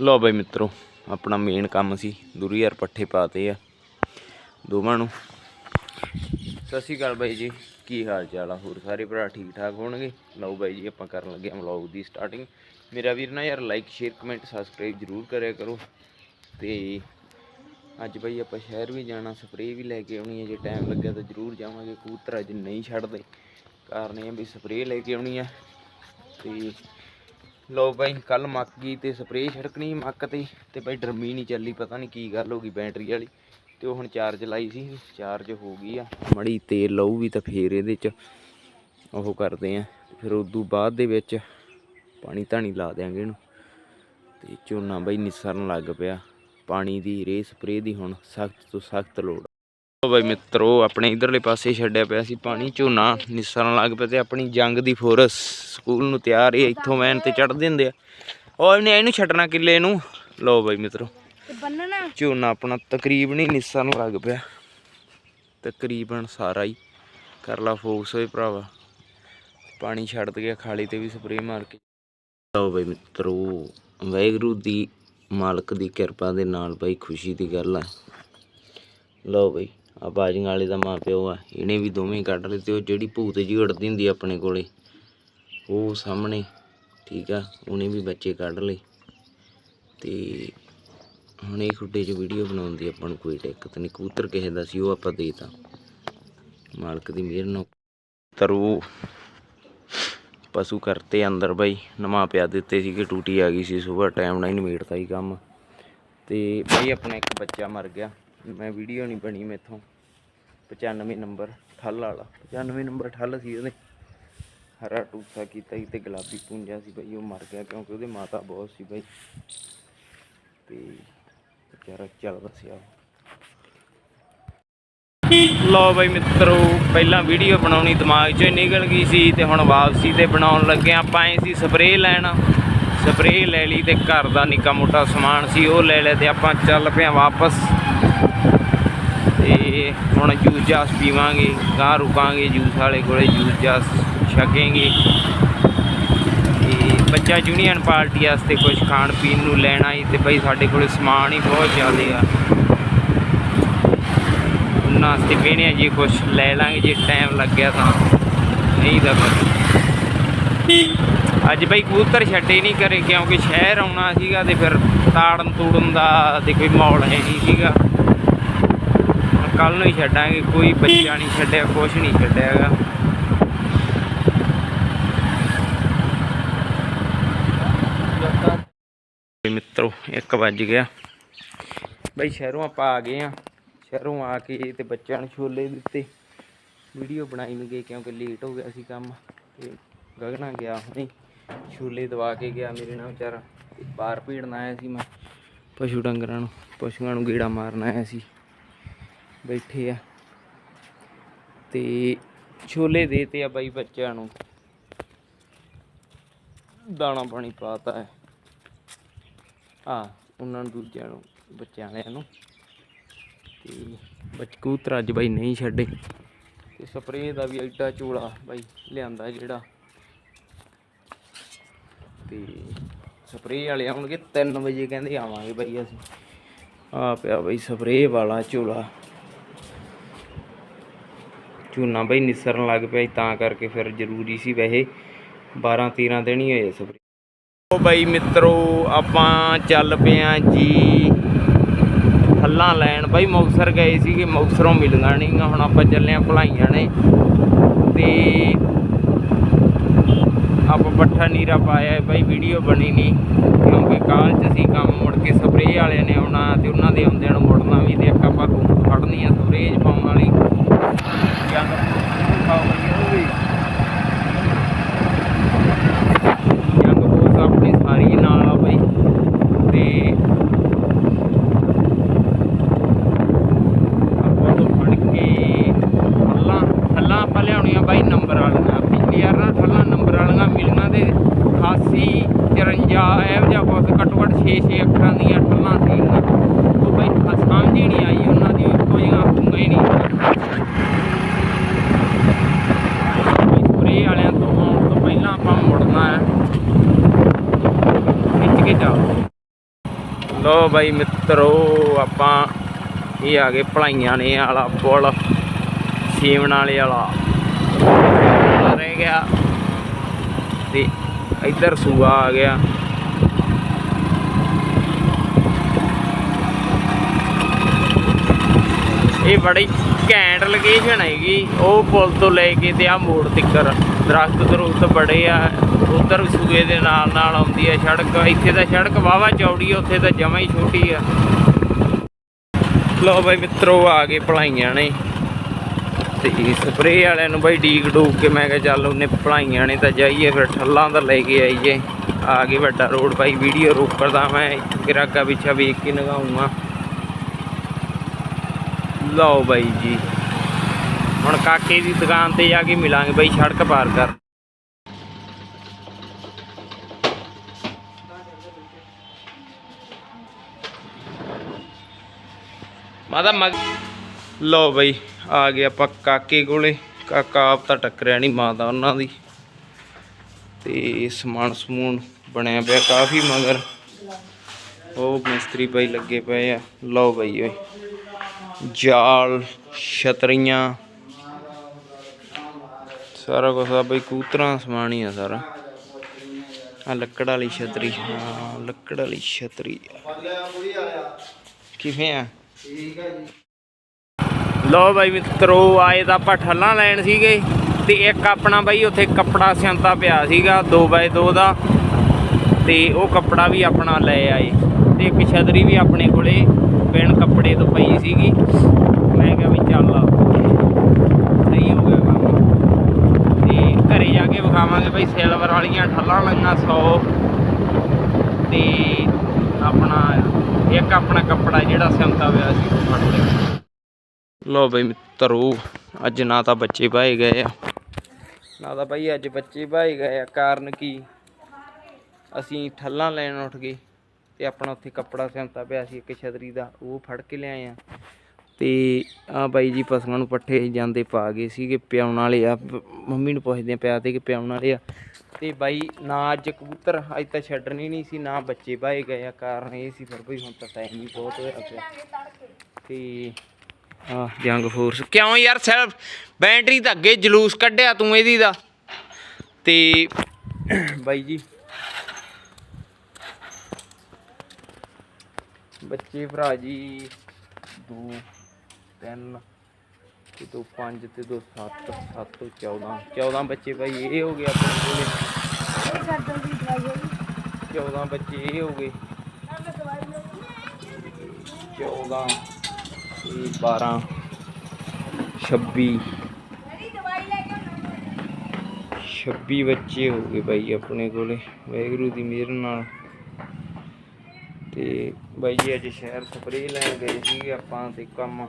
ਲਓ ਬਾਈ ਮਿੱਤਰੋ, ਆਪਣਾ ਮੇਨ ਕੰਮ ਸੀ, ਦੂਰੀ ਯਾਰ ਪੱਠੇ ਪਾਤੇ ਆ, ਦੋਵਾਂ ਨੂੰ। ਸਤਿ ਸ਼੍ਰੀ ਅਕਾਲ ਬਾਈ ਜੀ, ਕੀ ਹਾਲ ਚਾਲ ਆ? ਹੋਰ ਸਾਰੇ ਭਰਾ ਠੀਕ ਠਾਕ ਹੋਣਗੇ? ਲਓ ਬਾਈ ਜੀ, ਆਪਾਂ ਕਰਨ ਲੱਗੇ ਆ ਵਲੌਗ ਦੀ ਸਟਾਰਟਿੰਗ ਮੇਰਾ ਵੀਰ ਨਾ ਯਾਰ ਲਾਈਕ ਸ਼ੇਅਰ ਕਮੈਂਟ ਸਬਸਕ੍ਰਾਈਬ ਜ਼ਰੂਰ ਕਰਿਆ ਕਰੋ। ਤੇ ਅੱਜ ਬਾਈ ਆਪਾਂ ਸ਼ਹਿਰ ਵੀ ਜਾਣਾ ਸਪਰੇਅ ਵੀ ਲੈ ਕੇ ਆਉਣੀ ਹੈ ਜੇ ਟਾਈਮ ਲੱਗਿਆ ਤਾਂ ਜ਼ਰੂਰ ਜਾਵਾਂਗੇ। ਕਬੂਤਰ ਅੱਜ ਨਹੀਂ ਛੱਡਦੇ। ਕਾਰਨ ਇਹ ਵੀ ਸਪਰੇਅ ਲੈ ਕੇ ਆਉਣੀ ਆ। ਤੇ ਲੋ ਬਾਈ ਕੱਲ ਮੱਕ ਗਈ ਤੇ ਸਪਰੇਅ ਛਿੜਕਣੀ ਮੱਕ ਤੇ ਤੇ ਬਾਈ ਡਰਮੀ ਨਹੀਂ ਚੱਲੀ, ਪਤਾ ਨਹੀਂ ਕੀ ਗੱਲ ਹੋ ਗਈ ਬੈਟਰੀ ਵਾਲੀ। ਤੇ ਉਹ ਹੁਣ ਚਾਰਜ ਲਾਈ ਸੀ ਚਾਰਜ ਹੋ ਗਈ ਆ। ਮੜੀ ਤੇਲ ਲਊ ਵੀ ਤਾਂ ਫੇਰ ਇਹਦੇ ਚ ਉਹ ਕਰਦੇ ਆ। ਫਿਰ ਉਦੋਂ ਬਾਅਦ ਦੇ ਵਿੱਚ ਪਾਣੀ ਧਾਣੀ ਲਾ ਦਿਆਂਗੇ ਇਹਨੂੰ। ਤੇ ਝੋਨਾ ਬਾਈ ਨਿਸਰਨ ਲੱਗ ਪਿਆ। ਪਾਣੀ ਦੀ ਰੇ ਸਪਰੇਅ ਦੀ ਹੁਣ ਸਖਤ ਤੋਂ ਸਖਤ ਲੋੜ ਲੋ ਬਾਈ ਮਿੱਤਰੋ ਆਪਣੇ ਇਧਰਲੇ ਪਾਸੇ ਛੱਡਿਆ ਪਿਆ ਸੀ ਪਾਣੀ ਝੋਨਾ ਨਿਸਰਨ ਲੱਗ ਪਿਆ ਤੇ ਆਪਣੀ ਜੰਗ ਦੀ ਫੋਰਸ ਸਕੂਲ ਨੂੰ ਤਿਆਰ ਹੈ ਇੱਥੋਂ ਵੈਨ ਤੇ ਚੜ ਦਿੰਦੇ ਆ। ਉਹ ਇਹਨੇ ਇਹਨੂੰ ਛੱਡਣਾ ਕਿੱਲੇ ਨੂੰ? ਲੋ ਬਾਈ ਮਿੱਤਰੋ ਬੰਨਣਾ? ਝੋਨਾ ਆਪਣਾ ਤਕਰੀਬਨ ਹੀ ਨਿਸਰਨ ਲੱਗ ਪਿਆ। ਤਕਰੀਬਨ ਸਾਰਾ ਹੀ। ਕਰ ਲਾ ਫੋਕਸ ਓਏ ਭਰਾਵਾ। ਪਾਣੀ ਛੱਡ ਗਿਆ ਖਾਲੀ ਤੇ ਵੀ ਸਪਰੇਅ ਮਾਰ ਕੇ। ਲਓ ਬਈ ਮਿੱਤਰੋ ਵਾਹਿਗੁਰੂ ਦੀ ਮਾਲਕ ਦੀ ਕਿਰਪਾ ਦੇ ਨਾਲ ਬਈ ਖੁਸ਼ੀ ਦੀ ਗੱਲ ਆ। ਲਓ ਬਈ। ਆ ਬਾਜੀਆਂ ਵਾਲੇ ਦਾ ਮਾਂ ਪਿਓ ਆ, ਇਹਨੇ ਵੀ ਦੋਵੇਂ ਕੱਢ ਲਏ ਤੇ ਉਹ ਜਿਹੜੀ ਭੂਤ ਜੀ ਉੜਦੀ ਹੁੰਦੀ ਆਪਣੇ ਕੋਲੇ, ਉਹ ਸਾਹਮਣੇ, ਠੀਕ ਆ, ਉਹਨੇ ਵੀ ਬੱਚੇ ਕੱਢ ਲਏ। ਤੇ ਹੁਣ ਇਹ ਖੁੱਡੇ 'ਚ ਵੀਡੀਓ ਬਣਾਉਣ ਦੀ ਆਪਾਂ ਨੂੰ ਕੋਈ ਦਿੱਕਤ ਨਹੀਂ, ਕਬੂਤਰ ਕਿਸੇ ਦਾ ਸੀ, ਉਹ ਆਪਾਂ ਦੇਤਾ। ਮਾਲਕ ਦੀ ਮਿਹਰ ਨਾਲ। ਤਰੂ ਪਸ਼ੂ ਕਰਤੇ ਅੰਦਰ ਬਾਈ ਨਮਾ ਪਿਆ ਦਿੱਤੇ ਸੀ ਕਿ ਟੂਟੀ ਆ ਗਈ ਸੀ ਸਵੇਰ ਟਾਈਮ ਨਾਲ ਹੀ ਨਿਬੇੜਤਾ ਹੀ ਕੰਮ। ਤੇ ਬਾਈ ਆਪਣਾ ਇੱਕ ਬੱਚਾ ਮਰ ਗਿਆ, ਮੈਂ ਵੀਡੀਓ ਨਹੀਂ ਬਣੀ ਮੇਥੋਂ। 95 ਨੰਬਰ ਠੱਲ ਵਾਲਾ। 95 ਨੰਬਰ ਠੱਲ ਸੀ ਉਹਦੇ। ਹਰਾ ਟੂਸਾ ਕੀਤਾ ਸੀ ਤੇ ਗੁਲਾਬੀ ਪੁੰਜਾ ਸੀ ਬਾਈ, ਉਹ ਮਰ ਗਿਆ ਕਿਉਂਕਿ ਉਹਦੇ ਮਾਤਾ ਬਹੁਤ ਸੀ ਬਾਈ। ਤੇ ਵਿਚਾਰਾ ਚੱਲਦਾ ਸੀ ਆ ਲੋ ਬਾਈ ਮਿੱਤਰੋ, ਪਹਿਲਾਂ ਵੀਡੀਓ ਬਣਾਉਣੀ ਦਿਮਾਗ 'ਚੋਂ ਨਿਕਲ ਗਈ ਸੀ ਤੇ ਹੁਣ ਵਾਪਸੀ ਤੇ ਬਣਾਉਣ ਲੱਗੇ ਆਪਾਂ ਐ ਸੀ ਸਪਰੇਅ ਲੈਣਾ। ਸਪਰੇਅ ਲੈ ਲਈ ਤੇ ਘਰ ਦਾ ਨਿੱਕਾ ਮੋਟਾ ਸਮਾਨ ਸੀ, ਉਹ ਲੈ ਲਿਆ ਤੇ ਆਪਾਂ ਚੱਲ ਪਿਆ ਵਾਪਸ। ਤੇ ਹੁਣ ਜੂਸ ਜਾਸ ਪੀਵਾਂਗੇ ਗਾਂ ਰੁਕਾਂਗੇ ਜੂਸ ਵਾਲੇ ਕੋਲੇ ਜੂਸ ਜਾਸ ਛਕਾਂਗੇ। ਤੇ ਬੱਚਾ ਯੂਨੀਅਨ ਪਾਰਟੀ ਵਾਸਤੇ ਕੁਝ ਖਾਣ ਪੀਣ ਨੂੰ ਲੈਣਾ ਹੀ ਤੇ ਬਈ ਸਾਡੇ ਕੋਲੇ ਸਮਾਨ ਹੀ ਬਹੁਤ ਜ਼ਿਆਦਾ ਆ। ਉਹਨਾਂ ਵਾਸਤੇ ਕਹਿੰਦੇ ਆ, ਜੀ ਕੁਝ ਲੈ ਲਾਂਗੇ, ਜੇ ਟਾਈਮ ਲੱਗਿਆ ਤਾਂ। ਨਹੀਂ ਤਾਂ ਅੱਜ ਬਈ ਕਬੂਤਰ ਛੱਡੇ ਨਹੀਂ ਕਰੇ ਕਿਉਂਕਿ ਸ਼ਹਿਰ ਆਉਣਾ ਸੀਗਾ ਤੇ ਫਿਰ ਤਾੜਨ ਤੂੜਨ ਦਾ ਤੇ ਕੋਈ ਮਾਹੌਲ ਹੈ ਨਹੀਂ ਸੀਗਾ। ਕੱਲ ਨੂੰ ਹੀ ਛੱਡਾਂਗੇ, ਕੋਈ ਬੱਚਾ ਨਹੀਂ ਛੱਡਿਆ ਕੁਝ ਨਹੀਂ ਛੱਡਿਆ ਹੈਗਾ। ਵੀ ਮਿੱਤਰੋ 1 ਵੱਜ ਗਿਆ। ਬਈ ਸ਼ਹਿਰੋਂ ਆਪਾਂ ਆ ਗਏ ਆ ਸ਼ਹਿਰੋਂ ਆ ਕੇ ਤੇ ਬੱਚਿਆਂ ਨੂੰ ਛੋਲੇ ਦਿੱਤੇ। ਵੀਡੀਓ ਬਣਾਈ ਨਹੀਂ ਗਈ ਕਿਉਂਕਿ ਲੇਟ ਹੋ ਗਿਆ ਸੀ ਕੰਮ। ਤੇ ਗਗਨਾ ਗਿਆ ਹੁਣੇ। ਛੋਲੇ ਦਵਾ ਕੇ ਗਿਆ ਮੇਰੇ ਨਾਲ ਵਿਚਾਰਾ। ਬਾਹਰ ਭੀੜਨਾ ਆਇਆ ਸੀ ਮੈਂ, ਪਸ਼ੂ ਡੰਗਰਾਂ ਨੂੰ, ਪਸ਼ੂਆਂ ਨੂੰ ਗੇੜਾ ਮਾਰਨ ਆਇਆ ਸੀ। ਬੈਠੇ ਆ। ਤੇ ਛੋਲੇ ਦੇਤੇ ਆ ਬਾਈ ਬੱਚਿਆਂ ਨੂੰ। ਦਾਣਾ ਪਾਣੀ ਪਾਤਾ ਹੈ। ਆ, ਉਹਨਾਂ ਨੂੰ ਦੂਜਿਆਂ ਨੂੰ, ਬੱਚਿਆਂ ਵਾਲਿਆਂ ਨੂੰ। ਤੇ ਬੱਚ ਅੱਜ ਬਾਈ ਨਹੀਂ ਛੱਡੇ। ਤੇ ਸਪਰੇਅ ਦਾ ਵੀ ਐਡਾ ਝੋਲਾ ਬਾਈ ਲਿਆਂਦਾ ਜਿਹੜਾ। ਤੇ ਸਪਰੇਅ ਵਾਲੇ ਆਉਣਗੇ 3 ਵਜੇ, ਕਹਿੰਦੇ ਆਵਾਂਗੇ ਬਾਈ ਅਸੀਂ। ਆ ਪਿਆ ਬਾਈ ਸਪਰੇਅ ਵਾਲਾ ਝੋਲਾ। ਝੋਨਾ ਬਾਈ ਨਿਸਰਨ ਲੱਗ ਪਿਆ ਸੀ ਤਾਂ ਕਰਕੇ ਫਿਰ ਜ਼ਰੂਰੀ ਸੀ ਵੈਸੇ 12 13 ਦਿਨ ਹੀ ਹੋਏ ਸਪਰੇਅ ਉਹ ਬਾਈ ਮਿੱਤਰੋ, ਆਪਾਂ ਚੱਲ ਪਏ ਆਂ ਜੀ, ਹੱਲਾਂ ਲੈਣ। ਬਾਈ ਮੁਕਤਸਰ ਗਏ ਸੀਗੇ, ਮੁਕਤਸਰੋਂ ਮਿਲਣਾ ਨਹੀਂ ਹੁਣ ਆਪਾਂ ਚੱਲੇ ਆਂ ਭਲਾਈਆਂ ਨੇ। ਤੇ ਆਪਾਂ ਪੱਠਾ ਨੀਰਾ ਪਾਇਆ ਹੈ ਬਾਈ, ਵੀਡੀਓ ਬਣੀ ਨਹੀਂ ਕਿਉਂਕਿ ਕਾਲ ਚ ਸੀ ਕੰਮ ਮੁੜ ਕੇ ਸਪਰੇਅ ਵਾਲਿਆਂ ਨੇ ਆਉਣਾ ਤੇ ਉਹਨਾਂ ਦੇ ਆਉਂਦਿਆਂ ਨੂੰ ਮੁੜਨਾ ਵੀ ਤੇ ਆਪਾਂ ਰੂਮ ਫੜਨੀ ਆ ਸਪਰੇਅ ਚ ਪਾਉਣ ਵਾਲੀ। ਜੰਗ ਖਾਓ ਉਹ ਵੀ ਜੰਗ ਫੋਰਸ ਆਪਣੀ ਸਾਰੀ ਨਾਲ ਆ ਬਾਈ ਤੇ ਆਪਾਂ ਤੋਂ ਫੜ ਕੇ ਹੱਲਾਂ ਹੱਲਾਂ ਆਪਾਂ ਲਿਆਉਣੀਆਂ ਬਾਈ ਨੰਬਰ ਵਾਲੀਆਂ ਪਿਛਲੀ ਵਾਰ ਨਾ ਹੱਲਾਂ ਨੰਬਰ ਵਾਲੀਆਂ ਮਿਲੀਆਂ ਤੇ 88 54 ਇਹੋ ਜਿਹਾ ਕੁਛ ਘੱਟੋ ਘੱਟ 6-6 ਅੱਖਰਾਂ ਦੀਆਂ ਹੱਲਾਂ ਸੀਗੀਆਂ ਉਹ ਬਾਈ ਸਮਝ ਹੀ ਨਹੀਂ ਆਈ ਉਹਨਾਂ ਦੀ ਕੋਈ ਆਖੂਗਾ ਹੀ ਨਹੀਂ ਸਪਰੇ ਵਾਲਿਆਂ ਤੋਂ ਆਉਣ ਤੋਂ ਪਹਿਲਾਂ ਆਪਾਂ ਮੁੜਨਾ ਹੈ ਖਿੱਚ ਕੇ ਜਾਓ ਲੋ ਬਾਈ ਮਿੱਤਰੋ, ਆਪਾਂ ਇਹ ਆ ਗਏ ਭਲਾਈਆਂ ਨੇ ਵਾਲਾ ਪੁਲ ਸੀਵਣ ਵਾਲੇ ਵਾਲਾ। ਰਹਿ ਗਿਆ। ਤੇ ਇੱਧਰ ਸੂਆ ਆ ਗਿਆ। ਇਹ ਬੜੀ ਘੈਂਟ ਲੋਕੇਸ਼ਨ ਹੈਗੀ। ਉਹ ਪੁਲ ਤੋਂ ਲੈ ਕੇ ਤੇ ਆ ਮੋੜ ਤਿੱਕਰ। ਦਰਖਤ ਦਰੁਖਤ ਬੜੇ ਆ। ਉਧਰ ਸੂਏ ਦੇ ਨਾਲ ਨਾਲ ਆਉਂਦੀ ਆ ਸੜਕ। ਇੱਥੇ ਤਾਂ ਸੜਕ ਵਾਵਾ ਚੌੜੀ ਆ, ਉੱਥੇ ਤਾਂ ਜਮਾ ਹੀ ਛੋਟੀ ਆ। ਲੋ ਬਾਈ ਮਿੱਤਰੋ, ਆ ਗਏ ਭਲਾਈਆਂ ਨੇ। ਤੇ ਸਪਰੇਅ ਵਾਲਿਆਂ ਨੂੰ ਬਾਈ ਡੀਕ ਡੂਕ ਕੇ ਮੈਂ ਕਿਹਾ ਚੱਲ ਉਹਨੇ ਭਲਾਈਆਂ ਨੇ ਤਾਂ ਜਾਈਏ, ਫਿਰ ਠੱਲਾਂ ਦਾ ਲੈ ਕੇ ਆਈਏ। ਆ ਗਏ ਵੱਡਾ ਰੋਡ ਬਾਈ, ਵੀਡੀਓ ਰੋਕਦਾ ਮੈਂ। ਗਿਰਾਗਾ ਪਿੱਛਾ ਵੇਖ ਕੇ ਨਗਾਉਂਗਾ। ਲਓ ਬਾਈ ਜੀ। ਹੁਣ ਕਾਕੇ ਦੀ ਦੁਕਾਨ ਤੇ ਜਾ ਕੇ ਮਿਲਾਂਗੇ ਬਾਈ ਸੜਕ ਪਾਰ ਕਰ ਮਾਦਾ ਮਗ ਲਓ ਬਾਈ, ਆ ਗਏ ਆਪਾਂ ਕਾਕੇ ਕੋਲੇ। ਕਾਕਾ ਆਪ ਤਾਂ ਟੱਕਰਿਆ ਨਹੀਂ, ਮਾਤਾ ਉਹਨਾਂ ਦੀ। ਤੇ ਸਮਾਨ ਸਮੂਨ ਬਣਿਆ ਪਿਆ ਕਾਫੀ ਮਗਰ। ਉਹ ਮਿਸਤਰੀ ਭਾਈ ਲੱਗੇ ਪਏ ਆ। ਲਓ ਬਾਈ ਓਏ। ਜਾਲ, ਛਤਰੀਆਂ, ਸਾਰਾ ਕੁਝ ਆ ਬਈ, ਕੂਤਰਾਂ ਸਮਾਨ ਹੀ ਆ ਸਾਰਾ। ਆ ਲੱਕੜ ਵਾਲੀ ਛਤਰੀ, ਹਾਂ, ਲੱਕੜ ਵਾਲੀ ਛਤਰੀ। ਕਿਵੇਂ ਆ? ਲੋ ਬਾਈ ਮਿੱਤਰੋ, ਆਏ ਤਾਂ ਆਪਾਂ ਠੱਲਾਂ ਲੈਣ ਸੀਗੇ ਤੇ ਇੱਕ ਆਪਣਾ ਬਾਈ ਉੱਥੇ ਕੱਪੜਾ ਸਿਉਂਤਾ ਪਿਆ ਸੀਗਾ 2x2 ਦਾ। ਤੇ ਉਹ ਕੱਪੜਾ ਵੀ ਆਪਣਾ ਲੈ ਆਏ ਤੇ ਇੱਕ ਛਤਰੀ ਵੀ ਆਪਣੇ ਕੋਲੇ ਬਿਨ ਕੱਪੜੇ ਤੋਂ ਪਈ ਸੀਗੀ। ਮੈਂ ਕਿਹਾ ਵੀ ਚੱਲ ਸਹੀ ਹੋ ਗਿਆ ਕੰਮ। ਤੇ ਘਰੇ ਜਾ ਕੇ ਵਿਖਾਵਾਂਗੇ ਬਈ ਸਿਲਵਰ ਵਾਲੀਆਂ ਠੱਲਾਂ ਲਈਆਂ 100 ਤੇ ਆਪਣਾ ਇੱਕ ਆਪਣਾ ਕੱਪੜਾ ਜਿਹੜਾ ਸਿਉਂਤਾ ਪਿਆ ਸੀ ਉਹ ਫੜ ਲਿਆ। ਲੋ ਬਈ ਮਿੱਤਰੋ, ਅੱਜ ਨਾ ਤਾਂ ਬੱਚੇ ਭਾਏ ਗਏ ਆ। ਨਾ ਤਾਂ ਭਾਈ ਅੱਜ ਬੱਚੇ ਭਾਏ ਗਏ ਆ। ਕਾਰਨ ਕੀ? ਅਸੀਂ ਠੱਲਾਂ ਲੈਣ ਉੱਠ ਗਏ ਤੇ ਆਪਣਾ ਉੱਥੇ ਕੱਪੜਾ ਸਿਉਂਤਾ ਪਿਆ ਸੀ, ਇੱਕ ਛਤਰੀ ਦਾ, ਉਹ ਫੜ ਕੇ ਲਿਆਏ ਆ। ਤੇ ਆ ਬਾਈ ਜੀ ਪਸ਼ੂਆਂ ਨੂੰ ਪੱਠੇ ਜਾਂਦੇ ਪਾ ਗਏ ਸੀਗੇ ਪਿਆਉਣ ਵਾਲੇ ਆ। ਮੰਮੀ ਨੂੰ ਪੁੱਛਦੇ ਪਿਆ ਤੇ ਕਿ ਪਿਆਉਣ ਵਾਲੇ ਆ। ਤੇ ਬਾਈ ਨਾ ਅੱਜ ਕਬੂਤਰ ਅੱਜ ਤਾਂ ਛੱਡਣੀ ਨਹੀਂ ਸੀ, ਨਾ ਬੱਚੇ ਭਾਏ ਗਏ ਆ। ਕਾਰਨ ਇਹ ਸੀ, ਫਿਰ ਬਈ ਹੁਣ ਤਾਂ ਟਾਈਮ ਹੀ ਬਹੁਤ ਹੋਇਆ ਪਿਆ। ਤੇ ਆ ਜੰਗ ਫੋਰਸ ਕਿਉਂ ਯਾਰ ਸੈਲਫ ਬੈਟਰੀ ਤਾਂ ਅੱਗੇ ਜਲੂਸ ਕੱਢਿਆ ਤੂੰ ਇਹਦੀ ਦਾ? ਤੇ ਬਾਈ ਜੀ ਬੱਚੇ ਭਰਾ ਜੀ 2 3 ਤੇ ਦੋ 5 ਤੇ ਦੋ 7 7 ਤੋਂ 14 14 ਬੱਚੇ ਭਾਈ, ਇਹ ਹੋ ਗਏ ਆਪਣੇ ਕੋਲੇ। 14 ਬੱਚੇ, ਇਹ ਹੋ ਗਏ। 14 ਤੇ 12 26 26 ਬੱਚੇ ਹੋ ਗਏ ਭਾਈ ਆਪਣੇ ਕੋਲੇ। ਵਾਹਿਗੁਰੂ ਦੀ ਮਿਹਰ ਨਾਲ। ਤੇ ਬਾਈ ਜੀ ਅੱਜ ਸ਼ਹਿਰ ਸਪਰੇਅ ਲੈਣ ਗਏ ਸੀਗੇ ਆਪਾਂ ਤੇ ਕੰਮ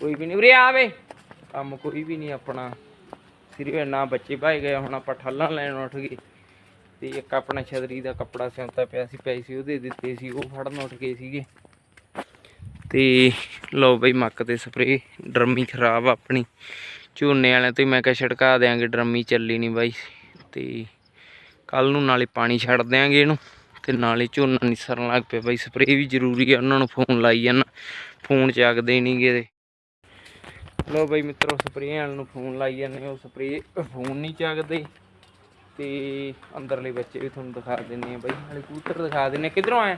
ਕੋਈ ਵੀ ਨਹੀਂ, ਉਰੇ ਆਵੇ ਕੰਮ ਕੋਈ ਵੀ ਨਹੀਂ ਆਪਣਾ। ਸਿਰਫ ਨਾ ਬੱਚੇ ਭਾਈ ਗਏ, ਹੁਣ ਆਪਾਂ ਠੱਲਾਂ ਲੈਣ ਉੱਠ ਗਏ। ਤੇ ਇੱਕ ਆਪਣਾ ਛਤਰੀ ਦਾ ਕੱਪੜਾ ਸਿਉਂਤਾ ਪਿਆ ਸੀ ਪੈਸੇ ਉਹਦੇ ਦਿੱਤੇ ਸੀ, ਉਹ ਫੜਨ ਉੱਠ ਗਏ ਸੀਗੇ। ਤੇ ਲਓ ਬਈ ਮੱਕ ਤੇ ਸਪਰੇ ਡਰਮੀ ਖਰਾਬ ਆਪਣੀ। ਝੋਨੇ ਵਾਲਿਆਂ ਤੋਂ ਮੈਂ ਕਿਹਾ ਛੜਕਾ ਦਿਆਂਗੇ, ਡਰਮੀ ਚੱਲੀ ਨਹੀਂ ਬਾਈ। ਤੇ ਕੱਲ ਨੂੰ ਨਾਲੇ ਪਾਣੀ ਛੱਡ ਦਿਆਂਗੇ ਇਹਨੂੰ। ਤੇ ਨਾਲੇ ਝੋਨਾ ਨਹੀਂ ਸਰਨ ਲੱਗ ਪਿਆ ਬਾਈ ਸਪਰੇ ਵੀ ਜ਼ਰੂਰੀ ਆ, ਉਹਨਾਂ ਨੂੰ ਫੋਨ ਲਾਈ ਜਾਣਾ। ਫੋਨ ਚੱਕਦੇ ਨਹੀਂਗੇ ਲਓ ਬਾਈ ਮਿੱਤਰੋ ਸਪਰੇਅ ਵਾਲ ਨੂੰ ਫੋਨ ਲਾਈ ਜਾਂਦੇ ਉਹ ਸਪਰੇ ਫੋਨ ਨਹੀਂ ਚੱਕਦੇ। ਤੇ ਅੰਦਰਲੇ ਬੱਚੇ ਵੀ ਤੁਹਾਨੂੰ ਦਿਖਾ ਦਿੰਨੇ ਆ ਬਾਈ, ਨਾਲੇ ਕਬੂਤਰ ਦਿਖਾ ਦਿੰਨੇ ਕਿੱਧਰੋਂ ਆਏ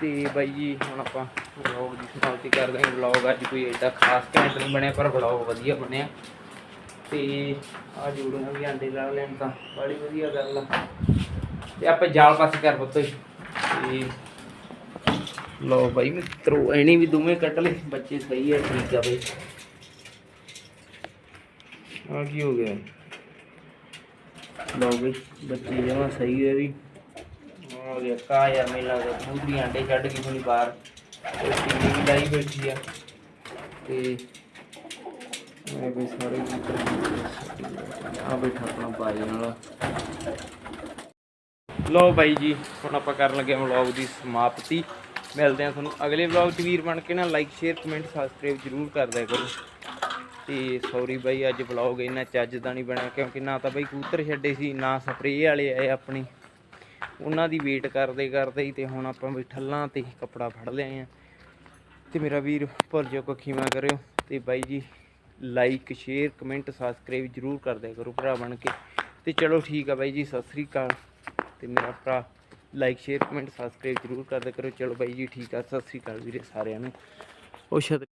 ਤੇ ਬਾਈ ਜੀ, ਹੁਣ ਆਪਾਂ ਵਲੌਗ ਦੀ ਸਮਾਪਤੀ ਕਰਦੇ ਹਾਂ। ਵਲੌਗ ਅੱਜ ਕੋਈ ਐਡਾ ਖਾਸ ਘੈਂਟ ਨਹੀਂ ਬਣਿਆ, ਪਰ ਵਲੌਗ ਵਧੀਆ ਬਣਿਆ। ਤੇ ਆ ਜੋੜੀਆਂ ਵੀ ਆਂਡੇ ਲਾ ਲੈਣ ਤਾਂ ਬੜੀ ਵਧੀਆ ਗੱਲ ਆ। ਤੇ ਆਪਾਂ ਜਾਲ ਪਾਸੇ ਕਰ ਪੁੱਤੋ। ਤੇ ਲਓ ਬਾਈ ਮਿੱਤਰੋ ਐਣੀ ਵੀ ਦੋਵੇਂ ਕੱਟ ਲਏ, ਬੱਚੇ ਸਹੀ ਹੈ ਠੀਕ ਆ ਬਾਈ। ਆ ਕੀ ਹੋ ਗਿਆ? ਲਓ ਬਈ, ਬੱਚੇ ਜਮਾ ਸਹੀ ਹੈ ਵੀ। ਆ ਕਾ ਯਾਰ, ਮੈਨੂੰ ਲੱਗਦਾ ਪੂਰੀ ਆਂਡੇ ਛੱਡ ਗਈ ਹੁਣੀ ਬਾਹਰ ਤੇ ਟੀਵੀ ਵੀ ਲਾਈ ਬੈਠੀ ਆ। ਤੇ ਮੈਂ ਵੀ ਸਾਰੇ ਆ ਬੈਠਾ ਆਪਣਾ ਬਾਈ ਨਾਲ। ਲੋ ਬਾਈ ਜੀ, ਹੁਣ ਆਪਾਂ ਕਰਨ ਲੱਗੇ ਹਾਂ ਵਲੌਗ ਦੀ ਸਮਾਪਤੀ। ਮਿਲਦੇ ਹਾਂ ਤੁਹਾਨੂੰ ਅਗਲੇ ਵਲੌਗ 'ਚ ਵੀਰ ਬਣ ਕੇ ਨਾ ਲਾਈਕ ਸ਼ੇਅਰ ਕਮੈਂਟ ਸਬਸਕ੍ਰਾਈਬ ਜ਼ਰੂਰ ਕਰ ਦਿਆ ਕਰੋ। ਤੇ ਸੌਰੀ ਬਾਈ, ਅੱਜ ਵਲੌਗ ਇੰਨਾ ਚੱਜ ਦਾ ਨਹੀਂ ਬਣਿਆ, ਕਿਉਂਕਿ ਨਾ ਤਾਂ ਬਾਈ ਕੂਤਰ ਛੱਡੇ ਸੀ, ਨਾ ਸਪਰੇਅ ਵਾਲੇ ਆਏ ਆਪਣੇ। ਉਹਨਾਂ ਦੀ ਵੇਟ ਕਰਦੇ ਕਰਦੇ ਹੀ ਤੇ ਹੁਣ ਆਪਾਂ ਵੀ ਠੱਲਾਂ ਤੇ ਕੱਪੜਾ ਫੜ ਲਏ ਆ ਤੇ ਮੇਰਾ ਵੀਰ ਭੁੱਲ ਭਰਜੋ ਕੋਖੀਵਾ ਕਰਿਓ। ਤੇ ਬਾਈ ਜੀ ਲਾਈਕ ਸ਼ੇਅਰ ਕਮੈਂਟ ਸਬਸਕ੍ਰਾਈਬ ਜ਼ਰੂਰ ਕਰ ਦਿਆ ਕਰੋ ਭਰਾ ਬਣ ਕੇ। ਤੇ ਚਲੋ ਠੀਕ ਆ ਬਾਈ ਜੀ, ਸਤਿ ਸ੍ਰੀ ਅਕਾਲ। ਤੇ ਮੇਰਾ ਭਰਾ ਲਾਈਕ ਸ਼ੇਅਰ ਕਮੈਂਟ ਸਬਸਕ੍ਰਾਈਬ ਜ਼ਰੂਰ ਕਰਦਾ ਕਰੋ। ਚਲੋ ਬਾਈ ਜੀ, ਠੀਕ ਆ, ਸਤਿ ਸ੍ਰੀ ਅਕਾਲ ਵੀਰੇ ਸਾਰਿਆਂ ਨੂੰ। ਉਹ ਸ਼ਦ